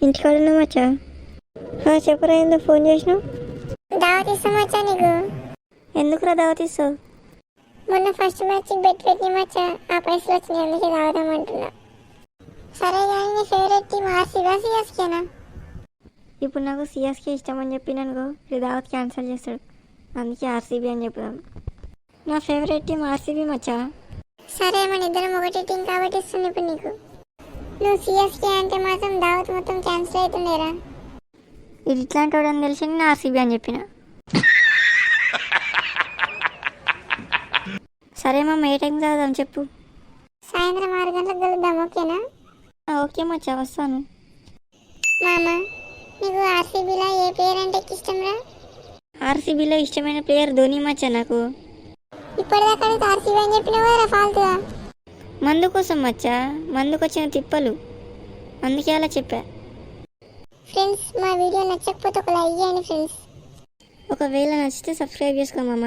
ఇంటికాడున్నా మచ్చా? ఆ, చెప్పురా ఎందుకు ఫోన్ చేసినావు? దావత్ ఇస్తాం మచ్చా నీకు? ఎందుకురా దావత్ ఇస్తావు? మొన్న ఫస్ట్ మ్యాచ్ బెట్ పెట్టి మచ్చా ఆ పైసలు వచ్చినాయి అందుకే తాగుదామంటున్నా సరే కానీ నీ ఫేవరెట్ టీం ఆర్సీబా సిఎస్కేనా ఇప్పుడు నాకు సిఎస్కే ఇష్టం అని చెప్పినానుకో ఇది దావత్ క్యాన్సిల్ చేస్తాడు. అందుకే ఆర్సీబీ అని చెప్దాం నా ఫేవరెట్ టీం ఆర్సీబీ మచ్చా? సరే మన ఇద్దరం ఒకటి టీం కాబట్టి ఇస్తుంది ఇప్పుడు నీకు. నువ్వు సిఎస్కే అంటే మాత్రం దావత్ మొత్తం క్యాన్సిల్ అవుతుండేరా ఇది ఇట్లాంటి వాడని తెలిసి నేను ఆర్సీబీ అని చెప్పిన. సరే మామ ఏ టైం చదువుదాం చెప్పు. సాయంత్రం ఆరు గంటలకు కలుద్దాం ఓకేనా? ఓకే మచ్చా వస్తాను. మామ నీకు ఆర్సీబీలో ఏ ప్లేయర్ అంటే ఇష్టం రా? ఆర్సీబీలో ఇష్టమైన ప్లేయర్ ధోని మచ్చా నాకు. ఇప్పటిదాకా ఆర్సీబీ అని చెప్పినావు కదా ఫాల్తుగా మందు కోసం మచ్చా మందుకు వచ్చిన తిప్పలు. అందుకే అలా చెప్పా. ఫ్రెండ్స్ మా వీడియో నచ్చకపోతే ఒక లైక్ చేయండి ఫ్రెండ్స్. ఒకవేళ నచ్చితే సబ్స్క్రైబ్ చేసుకో మామ.